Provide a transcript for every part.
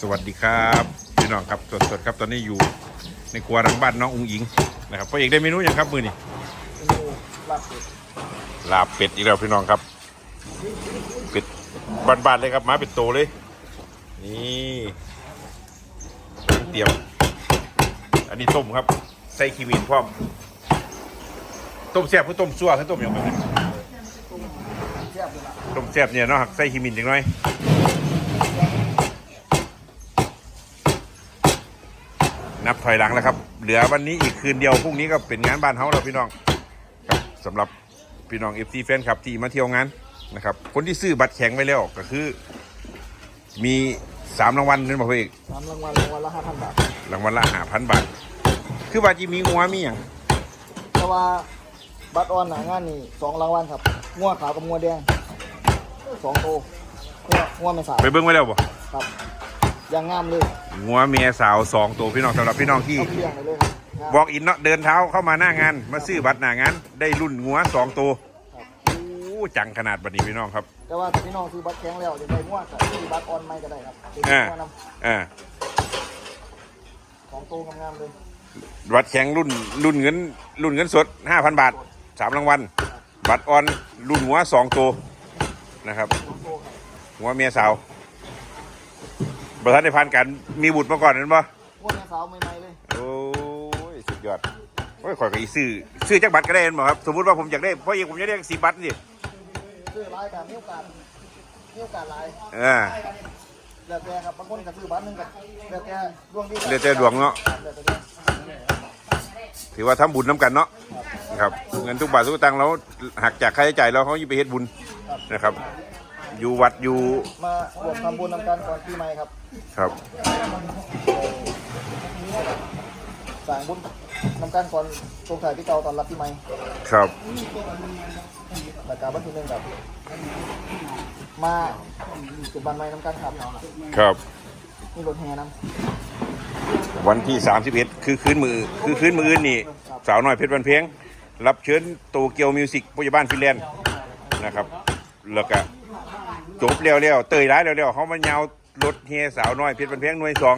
สวัสดีครับพี่น้องครับสดๆครับตอนนี้อยู่ในครัวหลังบ้านน้องอุงอิงนะครับพ่อเอกได้เมนูอย่างครับมือนี่เมนูลาบเป็ดลาบเป็ดอีกแล้วพี่น้องครับเป็ดบ้านๆเลยครับมาเป็นโตเลย นี่เตรียม อันนี้ต้มครับใส่ขีวินพร้อมต้มแซ่บคือต้มซั่วคือต้มอย่างไรแซ่บเลยล่ะต้มแซ่บเนี่ยเนาะใส่ขีมินจังหน่อย นับถอยหลังแล้วครับ เหลือวันนี้อีกคืนเดียวพรุ่งนี้ก็เป็นงานบ้านเฮาแล้วพี่น้องครับสำหรับพี่น้องเอฟซีแฟนครับที่มาเที่ยวงานนะครับ คนที่ซื้อบัตรแข็งไว้แล้วก็คือ มีสามรางวัลนั่นบอกพี่เอกสามรางวัลรางวัลละห้าพันบาทรางวัลละห้าพันบาท คือว่าจีมีงัวมีอย่างแต่ว่าบัตรออนหนางานนี่สองรางวัลครับงัวขาวกับงัวแดงสองโตงัวงัวไม่สาวไปเบิ้งไว้แล้วบ่ครับ ยังงามเลยงัวเมียสาวสองตัวพี่น้องสำหรับพี่น้องที่เอาเลี้ยงไปเลยครับงามบอกอินเนาะเดินเท้าเข้ามาหน้างาน มาซื้อบัตรหน้างาน ได้รุ่นงัวสองตัวครับโอ้จังขนาดบัดนี้พี่น้องครับ แต่ว่าถ้าพี่น้องซื้อบัตรแข็งแล้วจะได้งัวกับซื้อบัตรออนไม่ก็ได้ครับเป็นอ่างัวนอ่าำสองโตงามๆเลยบัตรแข็งรุ่นรุ่นเงิน รุ่นเงินสดห้าพันบาทสามรางวัลบัตรออนรุ่นหัวสองตัวนะครับสองโตครับหัวเมียสาว ประธานในพันกันมีบุตรมาก่อนนั้นปะงัวแม่สาวใหม่ๆเลยโอ้ยสุดยอดโอ้ยข่อยก็อีซื้อซื้อจากบัตรก็ได้เห็นบ่ครับ สมมติว่าผมอยากได้เพราะยังผมอยากได้สีบัตรนี่ซื้อรายการมีโอกาสมีโอกาสหลายอ่าแล้วแต่ครับบางคนก็ซื้อบัตรหนึงกับแล้วแต่ดวงดีเรียกแต่ดวงเนาะแล้วแต่ดวงถือว่าทำบุญน้ำกันเนาะนะครับเงินทุกบาททุกสตังค์เราหักจากค่าใช้จ่ายเราเขาอยู่ไปเฮ็ดบุญนะครับ อยู่วัดอยู่มารวมทำบุญนำกันก่อนปีใหม่ครับครับสั่งบุญนำกันก่อนตรงถ่ายที่เก่าตอนรับปีใหม่ครับแล้วก็บันทีหนึงกับมาจุดบันใหม่นำกันครับครับมีรถแห่นวันที่31คือคืนมือคือคืนมืออื่นนี่สาวน้อยเพชรบันเพงรับเชิญโตเกียวมิวสิกปัจจุบันฟินแลนด์นะครับแล้วก็ จบแล้วแล้วเตยร้ายแล้วแล้วเขามายาวรถเฮสาวน้อยเพชรบันเพงหน่วยสอง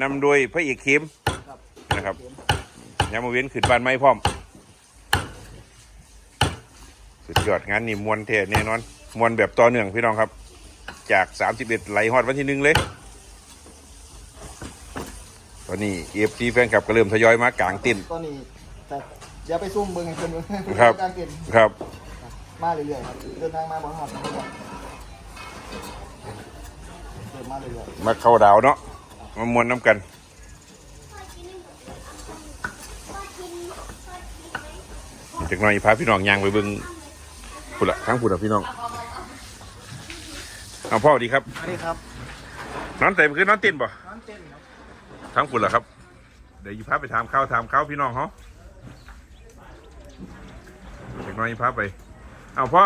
นำโดยพระเอกเข้มำครับนะครับยามมาเว้นขึ้นบ้านไม้พร้อม สุดยอดงานนี่มวนเทแน่นอนมวนแบบต่อเนื่องพี่น้องครับ จาก 31 ไหลฮอดวันที่หนึ่งเลย ตอนนี้เอฟซีแฟนคลับก็เริ่มทยอยมากลางเต็นท์ตอนนี้แต่อย่าไปซุ่มเบิ่งให้เพิ่นเบิ่งครับการเก็นครับ มาเรื่อยๆครับเดินทางมาบ่ฮอดเรื่อยๆเดิน มาเรื่อยมาเข้าดาวเนาะมามวนน้ำกันจากหน้อยพาพี่น้องยางไปเบิ่งพุดละทั้งพุดละพี่น้องเอาพ่อดีครับๆอันนี้ครับนอนเต็มคือนอนเต้นป่ะน้ำเต้นครับทั้งพุดละครับ เดี๋ยวยีพาไปถามข้าวถามข้าวพี่น้องเขาจากหน้อยพาไป เอาพ่อ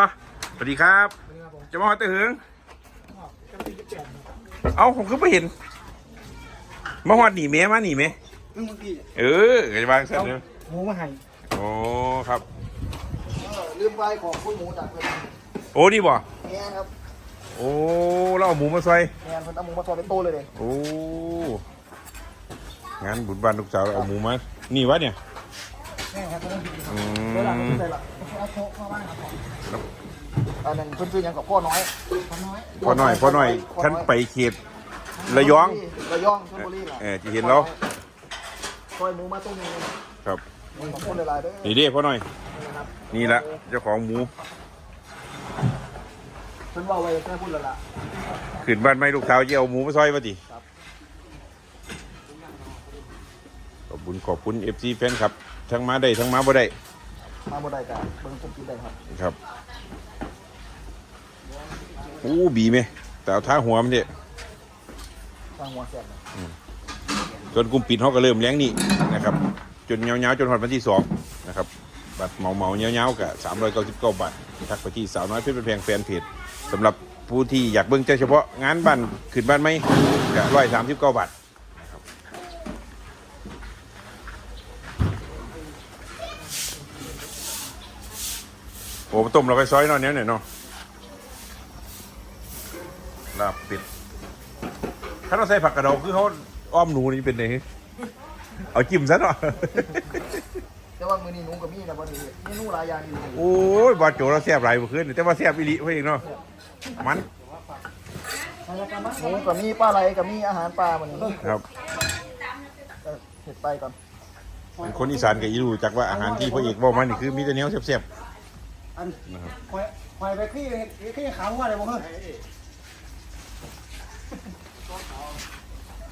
สวัสดีครับนี่ครับผมจะมาหอเตะหึง อ๋อจำปีที่แปดครับ เอาผมก็ไม่เห็น มาหอดหนีเมมาหนีเมเพิ่งเมื่อกี้เออไงบ้างเสร็จเลยหมูมาให้โอ้ครับเออลืมไว้ของคุณหมูจากเพิ่นโอ้นี่บ่แม่นครับโอ้เราเอาหมูมาซอยแม่นเพิ่นเอาหมูมาทอดเป็นโตเลยเลยโอ้งานบุญบ้านลูกสาวเอาหมูมานี่วะเนี่ยแม่ครับเพิ่นอืเวลาเพิ่นมใส่ละเอาโต๊ะเข้าบ้านครับ อันนั้นเพิ่นซื้อหยังกับพ่อน้อยพ่อน้อยพอหน่อยพอหน่อยท่านไปเขตระยอง ระยองชลบุรีล่ะเออที่เห็นแล้ว ซอยหมูมาต้มนึงครับขอบคุณหลายๆเด้อนี่เด้พอหน่อย นะครับนี่ละเจ้าของหมูเพิ่นว่าไว้แค่พูดแล้วล่ะขึ้นบ้านไม่ลูกสาวจะเอาหมูมาซอยมาดิครับขอบคุณขอบคุณเอฟซีแฟนครับ ทั้งมาได้ทั้งมาบ่ได้มาบ่ได้กันเบิ่งผมกินได้ครับ ครับ อู้บีไหมแต่เอาท่าหัวมันเนี่ยทางหัวแซ่บนะจนกลุ่มปิดเขาก็เริ่มเลี้ยงนี่นะครับ จนเงาๆจนหอดวันที่สองนะครับ บัตรเหมาเมาๆเงาๆกับสามร้อยเก้าสิบเก้าบาททักไปที่สาวน้อยเพชรเป็นแพงแฟนเพจสำหรับผู้ที่อยากเบิ่งเฉพาะงานบ้านขึ้นบ้านไหมกับร้อยสามสิบเก้าบาทนะครับโอ้ต้มเราไปซอยเนอนเนี้ยเนี่ยเนาะ ลาบเป็ดถ้าเราใส่ผักกระเดาคือเขาอ้อมหนูนี่เป็นไงเอาจิ้มซะหน่อยแต่ว่ามื้อนี้หนูกับมีนะบ่นี้เมนูหลายอย่างอยู่โอ้ยบาโจเราแซ่บหลายเมื่อคืนนี่แต่ว่าแซ่บอีหลีเพื่อนเนาะมันหนูกับมีปลาไหลกับมีอาหารปลามันนี้ครับเออเห็ดไปก่อนเป็นคนอีสานก็อีรู้จักว่าอาหารที่พระเอกบอกมานี่คือมีแต่แนวแซ่บอันๆนะครับคอยคอยไปขี้ขี้ขาวว่าอะไรบ้างเฮ้ย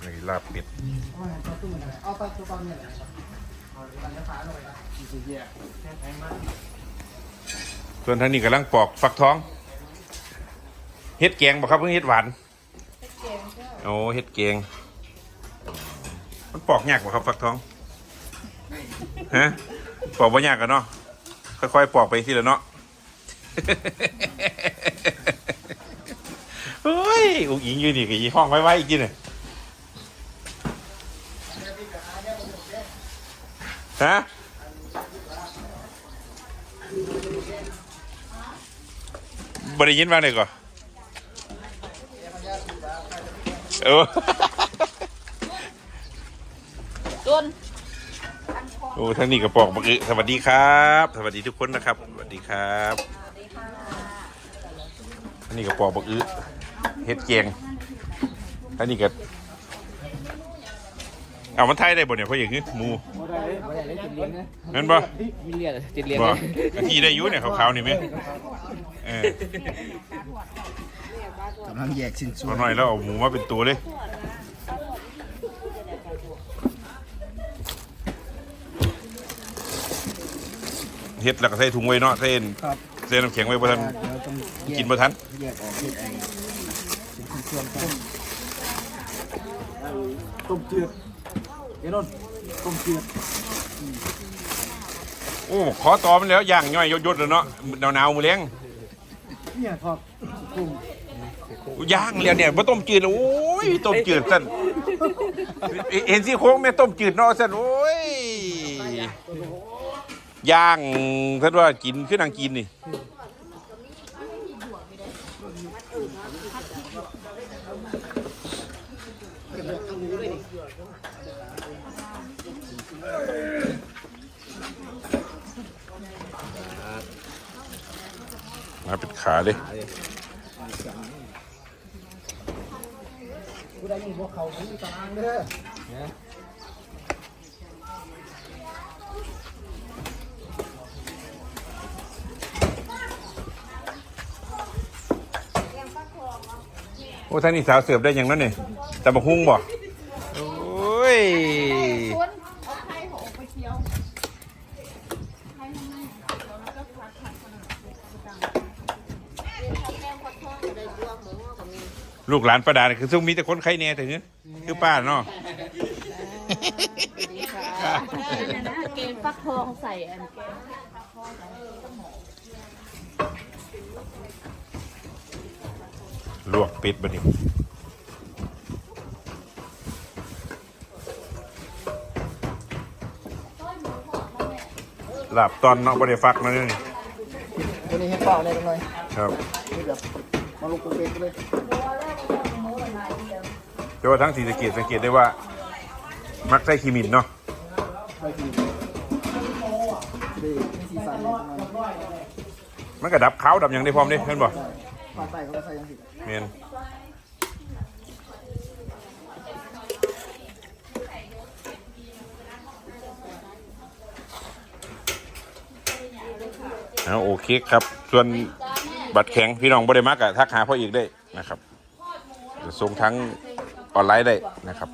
นี่ลาบเป็ดเอาไปตัวตอนนี้แหละส่วนทางนี้กำลังปอกฟักทอง เฮ็ดแกงบ่ครับเพิ่งเฮ็ดหวานโอ้เฮ็ดแกงมันปอกยากบ่ครับฟักทองฮะปอกบ่ยากกันเนาะค่อยๆปอกไปทีละเนาะเฮ้ยอุ้งอิงอยู่นี่ก็ยี่ห้องไว้ไว้อีกทีหนึง ฮะบริยินบ้างเลยก่อนเออต้นโอ้ท่านนี่กระปอกบักอึสวัสดีครับ สวัสดีทุกคนนะครับ สวัสดีครับท่านนี่กระปอกบักอึเฮ็ดแกงท่านนี่ก็ เอามันไทยได้บ่เนี่ยเพราะอย่างนี้หมูไม่ได้ไม่ได้เลยติดเลี้ยงนะนั่นบ่มีเลี้ยงติดเลี้ยงบ่อาทีได้อยุ่เนี่ยขาวๆนี่ไหมเออกำลังแยกชิ้นส่วพอนหน่อยแล้วเอาหมูมาเป็นตัวเลยเฮ็ดแล้วก็ใส่ถุงไว้เนาะใส่เอ็นครับใส่น้ำแข็งไว้บ่ทันเราต้องแยกินบ่ทันแยกออกแยกไอ้เป็นส่วนๆกันต้มจืด เดี๋ยวนนต้มจืดโอ้ขอตอมันแล้วย่างย่อยยดๆแล้วเนาะหนาวๆมื้อแลงเนี่ยทอดกุ้งย่างแล้วเนี่ยบ่ต้มจืดโอ้ยต้มจืดซั่นเห็นซี่โครงแม่ต้มจืดเนาะซั่นโอ้ยย่างซั่นว่ากินคือนางกินนี่ มาป็นขาเลยผู้ใดยิงพวกเขามีตารางเด้อโอ้ท่านนี่สาวเสิร์ฟได้ยังนั้นนี่แต่บักฮุ้งบ่โอ้ย ต้นเอาไข่ของไปเคี้ยวไข่ทำไมเดี๋ยวแล้วก็ผัดผัดขนาดต่างๆเป็นข้าวแกงผัดทอดอะไรรวมหมูกับมี ลูกหลานประดาเนี่ยคือซุ่มมีแต่คนไข้แน่ถึงคือป้าเนาะดีค่ะเกงฟักทองใส่อันแกงลวกเป็ดบัดนี้ลาบตอนเนาะบ่ได้ฟักนะเนี่ยตัวนี้เห็ดเปล่าเลยตรงไหนครับนี่แบบมาลุกเป็ดๆเลย แต่ว่าทั้งสีสะเกตสังเกตได้ว่า มักใส่ขีมินเนาะไปกินดีมีสีสันเลยตรงนั้นมันก็ดับขาวดับหยังได้พร้อมด้เห็นบ่ปลาไต่เขาก็ใส่ยังสิเมนเอาโอเคครับ ส่วนบัตรแข็งพี่น้องบ่ได้มากอะทักหาพ่ออีกได้นะครับจะส่งทั้ง ออนไลน์ได้นะครับ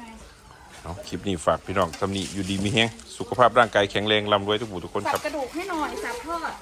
เอาคลิปนี้ฝากพี่น้องตำหนิอยู่ดีมีแฮงสุขภาพร่างกายแข็งแรงร่ำรวยทุกผู้ทุกคนคสัรับบ กระดูกให้หน่อยสับทอด